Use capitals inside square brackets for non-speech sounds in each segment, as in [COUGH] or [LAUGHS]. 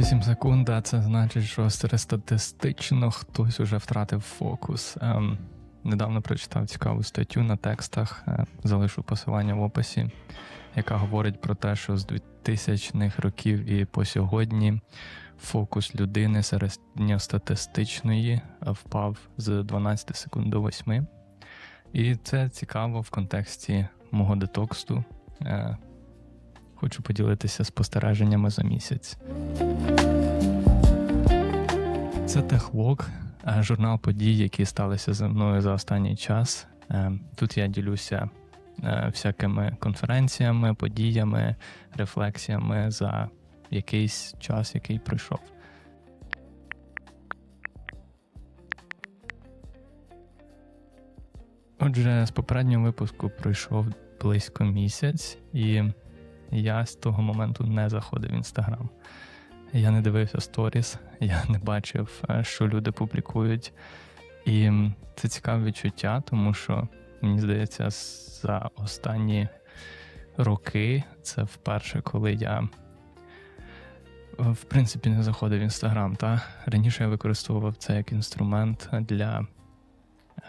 8 секунд, а це значить, що середстатистично хтось уже втратив фокус. Ем, недавно прочитав цікаву статтю на текстах, е, залишу посилання в описі, яка говорить про те, що з 2000-х років і по сьогодні фокус людини середньостатистичної впав з 12 секунд до 8. І це цікаво в контексті мого детоксту. Е, Хочу поділитися спостереженнями за місяць. Це техлог, журнал подій, які сталися зі мною за останній час. Е, Тут я ділюся е, всякими конференціями, подіями, рефлексіями за якийсь час, який пройшов. Отже, з попереднього випуску пройшов близько місяць, і я з того моменту не заходив в інстаграм. Я не дивився сторіс, я не бачив, е, що люди публікують. І це цікаве відчуття, тому що мені здається, за останні роки це вперше, коли я в принципі не заходив в інстаграм. Раніше я використовував це як інструмент для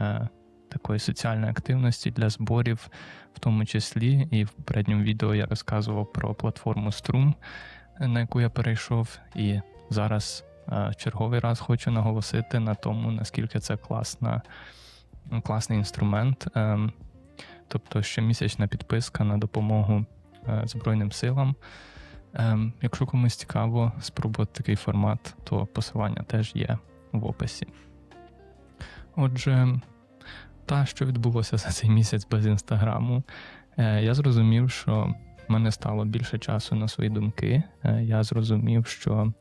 е, такої соціальної активності, для зборів, в тому числі. І в попередньому відео я розказував про платформу Strum, на яку я перейшов, і зараз е, черговий раз хочу наголосити на тому, наскільки це класна, класний інструмент. Е, тобто щомісячна підписка на допомогу е, Збройним силам. Ем, Якщо комусь цікаво спробувати такий формат, то посилання теж є в описі. Отже, та, що відбулося за цей місяць без інстаграму, е, я зрозумів, що в мене стало більше часу на свої думки. Е, Я зрозумів, що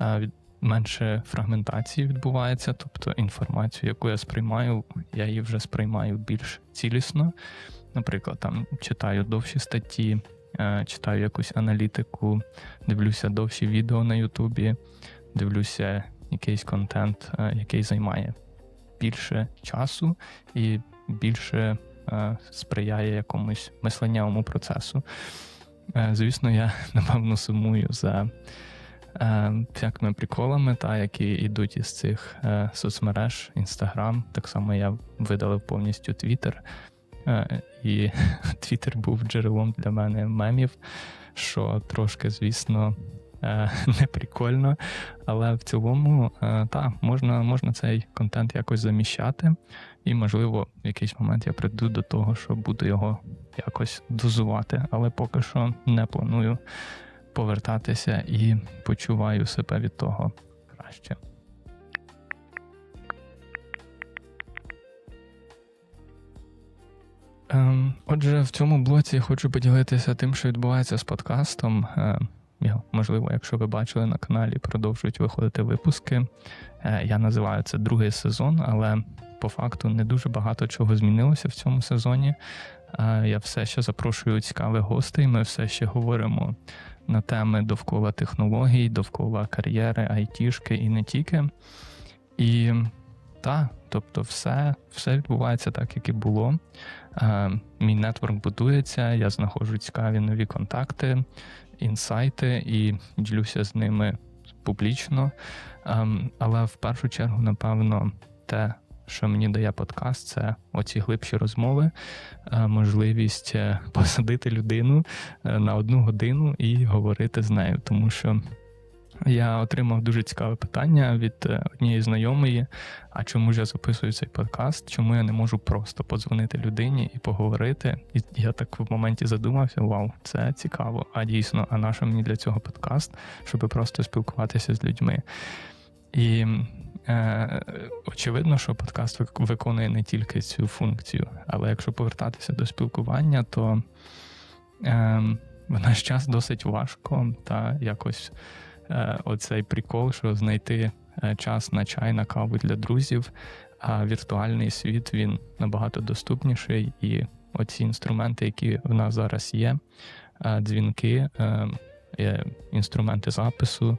е, менше фрагментації відбувається, тобто інформацію, яку я сприймаю, я її вже сприймаю більш цілісно. Наприклад, там читаю довші статті, читаю якусь аналітику, дивлюся довші відео на Ютубі, дивлюся якийсь контент, який займає більше часу і більше е, сприяє якомусь мисленнявому процесу. Е, Звісно, я [LAUGHS] напевно сумую за е, всякими приколами, та, які йдуть із цих е, соцмереж, Інстаграм. Так само я видалив повністю Твіттер. І [LAUGHS] Твіттер був джерелом для мене мемів, що трошки, звісно, [LAUGHS] не прикольно. Але в цілому, е, та, можна, можна цей контент якось заміщати, і, можливо, в якийсь момент я прийду до того, що буду його якось дозувати. Але поки що не планую повертатися і почуваю себе від того краще. Ем, Отже, в цьому блоці я хочу поділитися тим, що відбувається з подкастом. Його, Можливо, якщо ви бачили на каналі, продовжують виходити випуски. Е, Я називаю це другий сезон, але по факту не дуже багато чого змінилося в цьому сезоні. Е, Я все ще запрошую цікавих гостей. Ми все ще говоримо на теми довкола технологій, довкола кар'єри, айтішки і не тільки. І так, тобто, все, все відбувається так, як і було. Е, Мій нетворк будується, я знаходжу цікаві нові контакти, інсайти і ділюся з ними публічно. Ем, Але в першу чергу, напевно, те, що мені дає подкаст, це оці глибші розмови, е, можливість е, [LAUGHS] посадити людину е, на одну годину і говорити з нею, тому що. Я отримав дуже цікаве питання від е, однієї знайомої: а чому ж я записую цей подкаст? Чому я не можу просто подзвонити людині і поговорити? І я так в моменті задумався: вау, це цікаво. А дійсно, а нащо мені для цього подкаст, щоб просто спілкуватися з людьми? І е, очевидно, що подкаст виконує не тільки цю функцію, але якщо повертатися до спілкування, то е, в наш час досить важко та якось оцей прикол, що знайти е, час на чай, на каву для друзів, а віртуальний світ він набагато доступніший, і оці інструменти, які в нас зараз є, е, дзвінки, е, е, інструменти запису,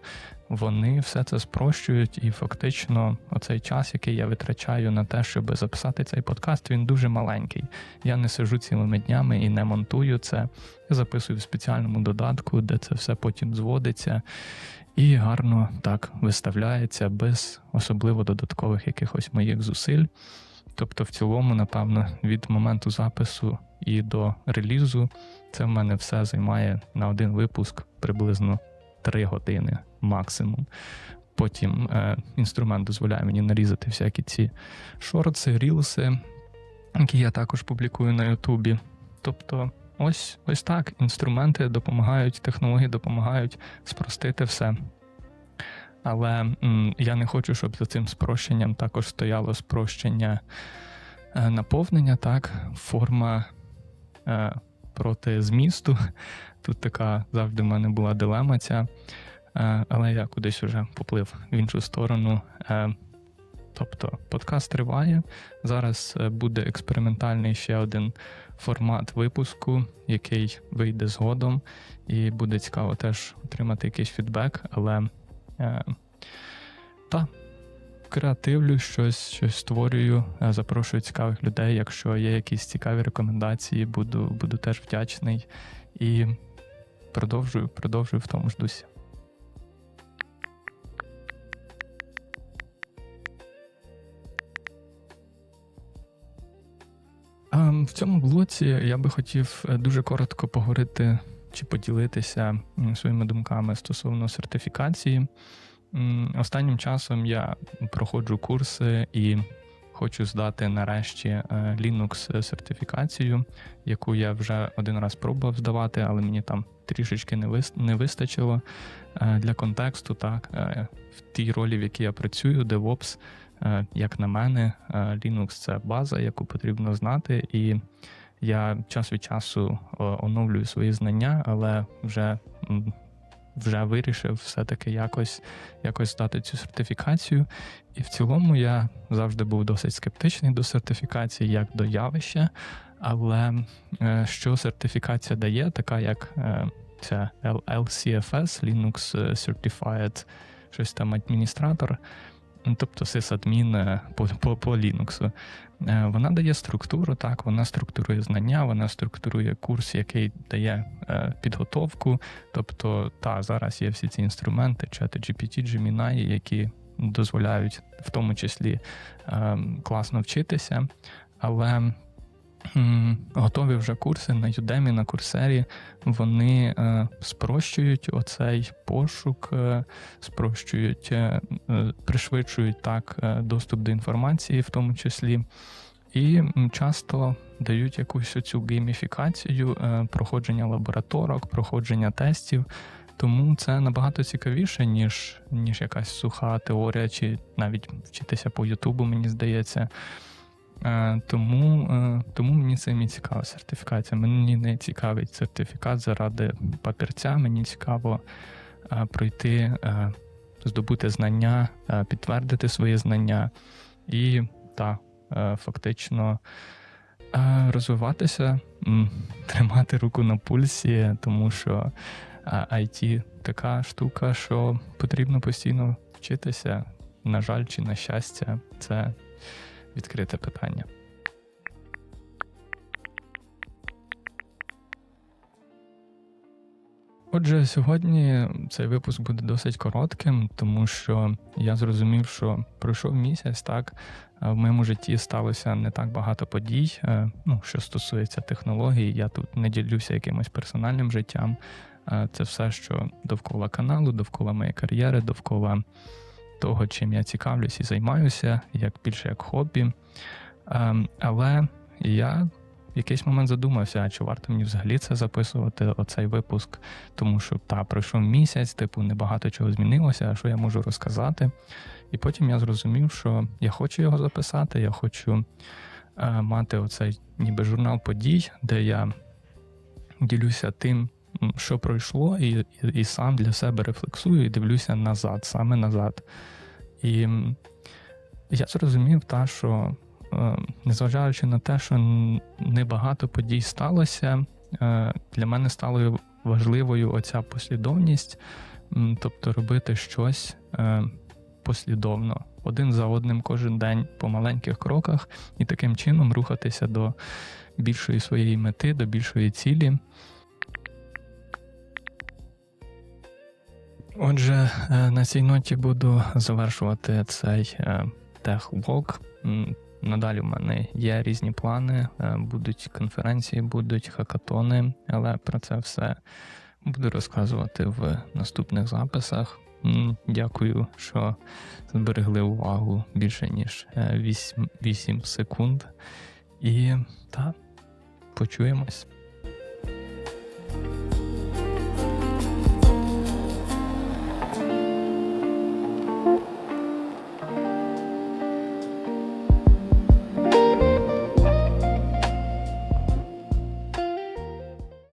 вони все це спрощують, і фактично, оцей час, який я витрачаю на те, щоб записати цей подкаст, він дуже маленький. Я не сижу цілими днями і не монтую це. Я записую в спеціальному додатку, де це все потім зводиться і гарно так виставляється без особливо додаткових якихось моїх зусиль. Тобто, в цілому, напевно, від моменту запису і до релізу це в мене все займає на один випуск приблизно 3 години максимум. Потім е, інструмент дозволяє мені нарізати всякі ці шорти, рілси, які я також публікую на Ютубі. Тобто, ось ось так. Інструменти допомагають, технології допомагають спростити все. Але м, я не хочу, щоб за цим спрощенням також стояло спрощення е, наповнення, так, форма е, проти змісту. Тут така завжди в мене була дилема ця, але я кудись уже поплив в іншу сторону. Е, тобто подкаст триває. Зараз е, буде експериментальний ще один формат випуску, який вийде згодом, і буде цікаво теж отримати якийсь фідбек, але е, та. Креативлю, щось щось створюю, е, запрошую цікавих людей. Якщо є якісь цікаві рекомендації, буду буду теж вдячний і продовжую, продовжую в тому ж дусі. В цьому блоці я би хотів е, дуже коротко поговорити чи поділитися своїми думками стосовно сертифікації. Останнім часом я проходжу курси і хочу здати нарешті е, Linux сертифікацію, яку я вже один раз пробував здавати, але мені там трішечки не вистачило е, для контексту. Так, в тій ролі, в якій я працюю, DevOps, як на мене, е, Linux це база, яку потрібно знати, і я час від часу оновлюю свої знання, але вже вже вирішив все-таки якось якось здати цю сертифікацію. І в цілому я завжди був досить скептичний до сертифікації як до явища. Але е, що сертифікація дає, така як ця LCFS, Linux Certified, щось там адміністратор. Ну, тобто сисадмін по, по, по Linux. Е, вона дає структуру, так, вона структурує знання, вона структурує курс, який дає е, підготовку. Тобто, та, зараз є всі ці інструменти, чати GPT, Gemini, які дозволяють в тому числі класно вчитися. Але готові вже курси на Udemy, на курсері, вони е, спрощують оцей пошук, е, спрощують, е, пришвидшують так доступ до інформації, в тому числі, і часто дають якусь цю гейміфікацію, проходження лабораторок, проходження тестів. Тому це набагато цікавіше, ніж ніж якась суха теорія, чи навіть вчитися по Ютубу, мені здається. Е, тому е, тому мені це і цікава сертифікація. Мені не цікавить сертифікат заради папірця. Мені цікаво е, пройти, здобути знання, підтвердити свої знання і та фактично розвиватися, [LAUGHS] тримати руку на пульсі, тому що IT така штука, що потрібно постійно вчитися. На жаль, чи на щастя, це відкрите питання. Отже, сьогодні цей випуск буде досить коротким, тому що я зрозумів, що пройшов місяць, так в моєму житті сталося не так багато подій. Е, ну, що стосується технологій, я тут не ділюся якимось персональним життям. Це все, що довкола каналу, довкола моєї кар'єри, довкола того, чим я цікавлюсь і займаюся, як більше як хобі. Ем, але я в якийсь момент задумався, а чи варто мені взагалі це записувати, оцей випуск, тому що та пройшов місяць, типу, небагато чого змінилося, а що я можу розказати. І потім я зрозумів, що я хочу його записати, я хочу е, мати оцей ніби журнал подій, де я ділюся тим, що пройшло, і, і, і сам для себе рефлексую і дивлюся назад, саме назад. І я зрозумів, та, що е, незважаючи на те, що небагато подій сталося, е, для мене стало важливою оця послідовність, Тобто робити щось е, послідовно, один за одним кожен день по маленьких кроках, і таким чином рухатися до більшої своєї мети, до більшої цілі. Отже, е, на цій ноті буду завершувати цей е, техлог. Надалі в мене є різні плани, е, будуть конференції, будуть хакатони, але про це все буду розказувати в наступних записах. Дякую, що зберегли увагу більше ніж 8, 8 секунд. І так, почуємось.